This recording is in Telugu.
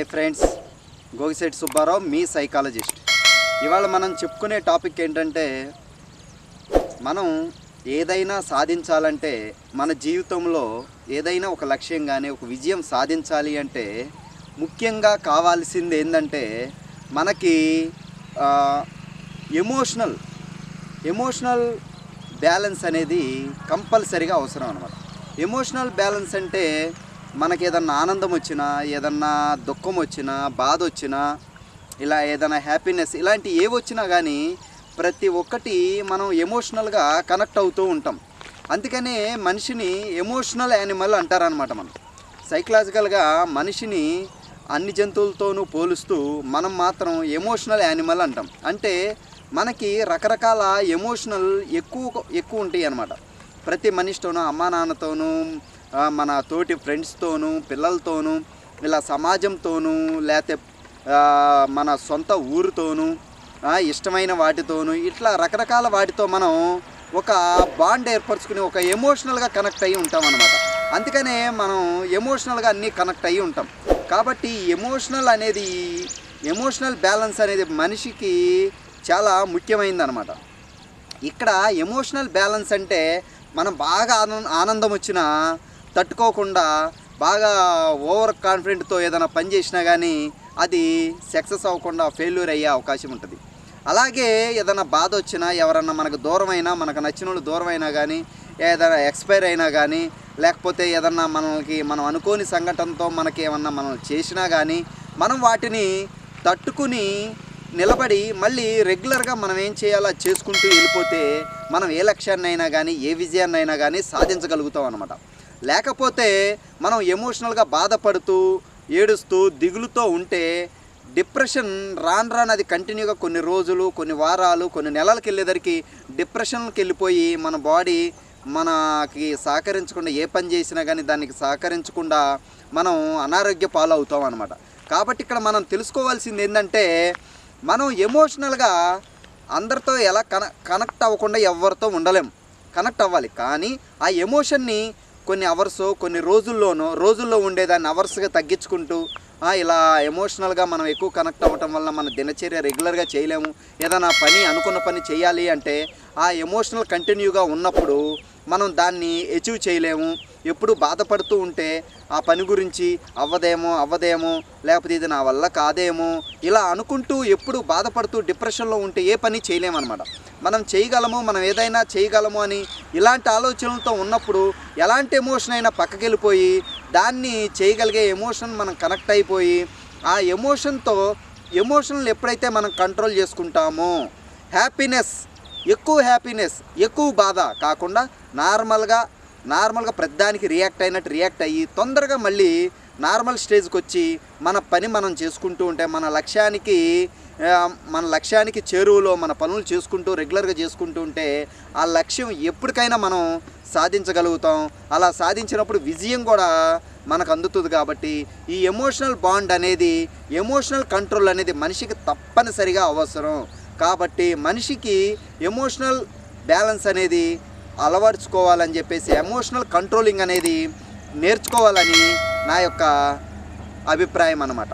Hi friends. గోగిశెట్టి సుబ్బారావు మీ సైకాలజిస్ట్. ఇవాళ మనం చెప్పుకునే టాపిక్ ఏంటంటే మనం ఏదైనా సాధించాలంటే మన జీవితంలో ఏదైనా ఒక లక్ష్యం కానీ ఒక విజయం సాధించాలి అంటే ముఖ్యంగా కావాల్సింది ఏంటంటే మనకి ఎమోషనల్ ఎమోషనల్ బ్యాలెన్స్ అనేది కంపల్సరీగా అవసరం అనమాట ఎమోషనల్ బ్యాలెన్స్ అంటే మనకి ఏదన్నా ఆనందం వచ్చినా ఏదన్నా దుఃఖం వచ్చినా బాధ వచ్చినా ఇలా ఏదైనా హ్యాపీనెస్ ఇలాంటి ఏవి వచ్చినా కానీ ప్రతి ఒక్కటి మనం ఎమోషనల్గా కనెక్ట్ అవుతూ ఉంటాం. అందుకనే మనిషిని ఎమోషనల్ యానిమల్ అంటారనమాట మనం. సైకలాజికల్గా మనిషిని అన్ని జంతువులతోనూ పోలుస్తూ మనం మాత్రం ఎమోషనల్ యానిమల్ అంటాం. అంటే మనకి రకరకాల ఎమోషనల్ ఎక్కువ ఎక్కువ ఉంటాయి అన్నమాట ప్రతి మనిషితోనూ అమ్మా నాన్నతోనూ మన తోటి ఫ్రెండ్స్తోనూ పిల్లలతోనూ ఇలా సమాజంతోనూ లేకపోతే మన సొంత ఊరితోనూ ఇష్టమైన వాటితోనూ ఇట్లా రకరకాల వాటితో మనం ఒక బాండ్ ఏర్పరచుకుని ఒక ఎమోషనల్గా కనెక్ట్ అయ్యి ఉంటాం అనమాట అందుకనే మనం ఎమోషనల్గా అన్నీ కనెక్ట్ అయ్యి ఉంటాం. కాబట్టి ఎమోషనల్ అనేది ఎమోషనల్ బ్యాలెన్స్ అనేది మనిషికి చాలా ముఖ్యమైనది అనమాట ఇక్కడ ఎమోషనల్ బ్యాలెన్స్ అంటే మనం బాగా ఆనందం వచ్చినా తట్టుకోకుండా బాగా ఓవర్ కాన్ఫిడెంట్తో ఏదైనా పని చేసినా కానీ అది సక్సెస్ అవ్వకుండా ఫెయిల్యూర్ అయ్యే అవకాశం ఉంటుంది. అలాగే ఏదైనా బాధ వచ్చినా ఎవరన్నా మనకు దూరమైనా మనకు నచ్చిన వాళ్ళు దూరమైనా కానీ ఏదైనా ఎక్స్పైర్ అయినా కానీ లేకపోతే ఏదన్నా మనకి మనం అనుకోని సంఘటనతో మనకి ఏమన్నా మనం చేసినా కానీ మనం వాటిని తట్టుకుని నిలబడి మళ్ళీ రెగ్యులర్గా మనం ఏం చేయాలో చేసుకుంటూ వెళ్ళిపోతే మనం ఏ లక్ష్యాన్ని అయినా కానీ ఏ విజయాన్ని అయినా కానీ సాధించగలుగుతాం అనమాట లేకపోతే మనం ఎమోషనల్గా బాధపడుతూ ఏడుస్తూ దిగులుతో ఉంటే డిప్రెషన్ రాను రాను అది కంటిన్యూగా కొన్ని రోజులు కొన్ని వారాలు కొన్ని నెలలకు వెళ్ళేసరికి డిప్రెషన్కి వెళ్ళిపోయి మన బాడీ మనకి సహకరించకుండా ఏ పని చేసినా కానీ దానికి సహకరించకుండా మనం అనారోగ్య పాలవుతాం అనమాట కాబట్టి ఇక్కడ మనం తెలుసుకోవాల్సింది ఏంటంటే మనం ఎమోషనల్గా అందరితో ఎలా కన కనెక్ట్ అవ్వకుండా ఎవరితో ఉండలేం. కనెక్ట్ అవ్వాలి. కానీ ఆ ఎమోషన్ని కొన్ని అవర్స్ కొన్ని రోజుల్లోనో రోజుల్లో ఉండేదాన్ని అవర్స్గా తగ్గించుకుంటూ ఇలా ఎమోషనల్గా మనం ఎక్కువ కనెక్ట్ అవ్వటం వల్ల మన దినచర్య రెగ్యులర్గా చేయలేము. ఏదైనా పని అనుకున్న పని చేయాలి అంటే ఆ ఎమోషనల్ కంటిన్యూగా ఉన్నప్పుడు మనం దాన్ని అచీవ్ చేయలేము. ఎప్పుడు బాధపడుతూ ఉంటే ఆ పని గురించి అవ్వదేమో అవ్వదేమో లేకపోతే ఇది నా వల్ల కాదేమో ఇలా అనుకుంటూ ఎప్పుడు బాధపడుతూ డిప్రెషన్లో ఉంటే ఏ పని చేయలేమన్నమాట. మనం చేయగలము మనం ఏదైనా చేయగలము అని ఇలాంటి ఆలోచనలతో ఉన్నప్పుడు ఎలాంటి ఎమోషన్ అయినా పక్కకెళ్ళిపోయి దాన్ని చేయగలిగే ఎమోషన్ మనం కనెక్ట్ అయిపోయి ఆ ఎమోషన్తో ఎమోషన్లు ఎప్పుడైతే మనం కంట్రోల్ చేసుకుంటామో హ్యాపీనెస్ ఎక్కువ హ్యాపీనెస్ ఎక్కువ బాధ కాకుండా నార్మల్గా నార్మల్గా ప్రతిదానికి రియాక్ట్ అయినట్టు రియాక్ట్ అయ్యి తొందరగా మళ్ళీ నార్మల్ స్టేజ్కి వచ్చి మన పని మనం చేసుకుంటూ ఉంటే మన లక్ష్యానికి మన లక్ష్యానికి చేరువలో మన పనులు చేసుకుంటూ రెగ్యులర్గా చేసుకుంటూ ఉంటే ఆ లక్ష్యం ఎప్పటికైనా మనం సాధించగలుగుతాం. అలా సాధించినప్పుడు విజయం కూడా మనకు అందుతుంది కాబట్టి ఈ ఎమోషనల్ బాండ్ అనేది ఎమోషనల్ కంట్రోల్ అనేది మనిషికి తప్పనిసరిగా అవసరం. కాబట్టి మనిషికి ఎమోషనల్ బ్యాలెన్స్ అనేది అలవర్చుకోవాలని చెప్పేసి ఎమోషనల్ కంట్రోలింగ్ అనేది నేర్చుకోవాలని నా యొక్క అభిప్రాయం అన్నమాట.